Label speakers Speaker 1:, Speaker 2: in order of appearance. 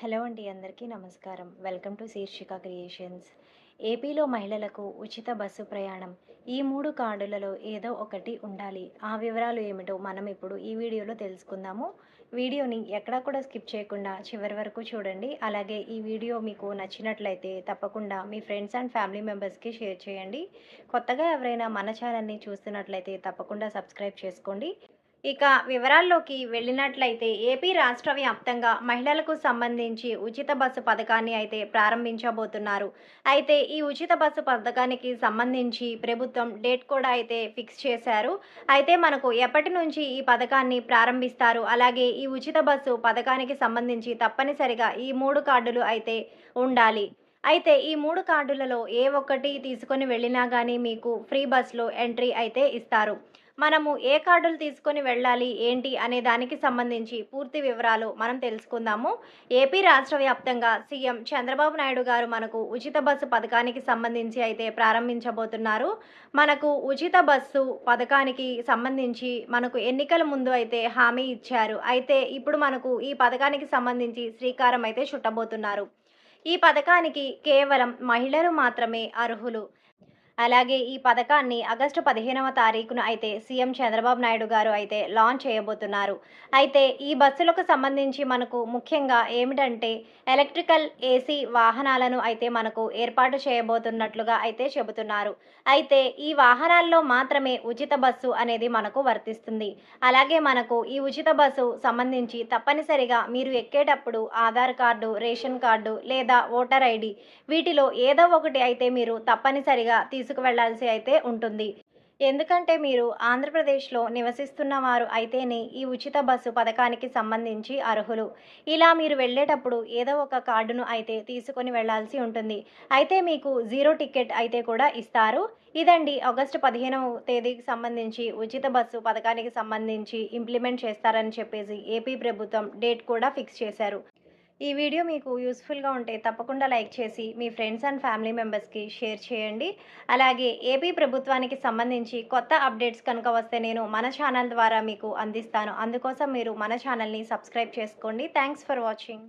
Speaker 1: Hello అండి అందరికీ నమస్కారం. Welcome to Shirshika creations. ఏపీలో మహిళలకు ఉచిత బస్సు ప్రయాణం. ఈ మూడు కార్డులలో ఏదో ఒకటి ఉండాలి. ఆ వివరాలు ఏమిటో మనం ఇప్పుడు ఈ వీడియోలో తెలుసుకుందాము. వీడియోని ఎక్కడా కూడా స్కిప్ చేయకుండా చివరి వరకు చూడండి. అలాగే ఈ వీడియో మీకు నచ్చినట్లయితే తప్పకుండా మీ ఫ్రెండ్స్ అండ్ ఫ్యామిలీ మెంబర్స్కి షేర్ చేయండి. కొత్తగా ఎవరైనా మన ఛానల్ని చూస్తున్నట్లయితే తప్పకుండా సబ్స్క్రైబ్ చేసుకోండి. ఇక వివరాల్లోకి వెళ్ళినట్లయితే ఏపీ రాష్ట్ర వ్యాప్తంగా మహిళలకు సంబంధించి ఉచిత బస్సు పథకాన్ని అయితే ప్రారంభించబోతున్నారు. అయితే ఈ ఉచిత బస్సు పథకానికి సంబంధించి ప్రభుత్వం డేట్ కూడా అయితే ఫిక్స్ చేశారు. అయితే మనకు ఎప్పటి నుంచి ఈ పథకాన్ని ప్రారంభిస్తారు? అలాగే ఈ ఉచిత బస్సు పథకానికి సంబంధించి తప్పనిసరిగా ఈ మూడు కార్డులు అయితే ఉండాలి. అయితే ఈ మూడు కార్డులలో ఏ ఒక్కటి తీసుకొని వెళ్ళినా కానీ మీకు ఫ్రీ బస్లో ఎంట్రీ అయితే ఇస్తారు. మనము ఏ కార్డులు తీసుకొని వెళ్ళాలి ఏంటి అనే దానికి సంబంధించి పూర్తి వివరాలు మనం తెలుసుకుందాము. ఏపీ రాష్ట్ర వ్యాప్తంగా సీఎం చంద్రబాబు నాయుడు గారు మనకు ఉచిత బస్సు పథకానికి సంబంధించి అయితే ప్రారంభించబోతున్నారు. మనకు ఉచిత బస్సు పథకానికి సంబంధించి మనకు ఎన్నికల ముందు అయితే హామీ ఇచ్చారు. అయితే ఇప్పుడు మనకు ఈ పథకానికి సంబంధించి శ్రీకారం అయితే చుట్టబోతున్నారు. ఈ పథకానికి కేవలం మహిళలు మాత్రమే అర్హులు. అలాగే ఈ పథకాన్ని ఆగస్టు పదిహేనవ తారీఖున అయితే సీఎం చంద్రబాబు నాయుడు గారు అయితే లాంచ్ చేయబోతున్నారు. అయితే ఈ బస్సులకు సంబంధించి మనకు ముఖ్యంగా ఏమిటంటే ఎలక్ట్రికల్ ఏసీ వాహనాలను అయితే మనకు ఏర్పాటు చేయబోతున్నట్లుగా అయితే చెబుతున్నారు. అయితే ఈ వాహనాల్లో మాత్రమే ఉచిత బస్సు అనేది మనకు వర్తిస్తుంది. అలాగే మనకు ఈ ఉచిత బస్సు సంబంధించి తప్పనిసరిగా మీరు ఎక్కేటప్పుడు ఆధార్ కార్డు రేషన్ కార్డు లేదా ఓటర్ ఐడి వీటిలో ఏదో ఒకటి అయితే మీరు తప్పనిసరిగా తీసుకువెళ్ళాల్సి అయితే ఉంటుంది. ఎందుకంటే మీరు ఆంధ్రప్రదేశ్లో నివసిస్తున్న వారు అయితేనే ఈ ఉచిత బస్సు పథకానికి సంబంధించి అర్హులు. ఇలా మీరు వెళ్ళేటప్పుడు ఏదో ఒక కార్డును అయితే తీసుకొని వెళ్ళాల్సి ఉంటుంది. అయితే మీకు జీరో టికెట్ అయితే కూడా ఇస్తారు. ఇదండి ఆగస్టు పదిహేనవ తేదీకి సంబంధించి ఉచిత బస్సు పథకానికి సంబంధించి ఇంప్లిమెంట్ చేస్తారని చెప్పేసి ఏపీ ప్రభుత్వం డేట్ కూడా ఫిక్స్ చేశారు. ఈ వీడియో మీకు యూస్ఫుల్గా ఉంటే తప్పకుండా లైక్ చేసి మీ ఫ్రెండ్స్ అండ్ ఫ్యామిలీ మెంబర్స్కి షేర్ చేయండి. అలాగే ఏపీ ప్రభుత్వానికి సంబంధించి కొత్త అప్డేట్స్ కనుక వస్తే నేను మన ఛానల్ ద్వారా మీకు అందిస్తాను. అందుకోసం మీరు మన ఛానల్ని సబ్స్క్రైబ్ చేసుకోండి. Thanks for watching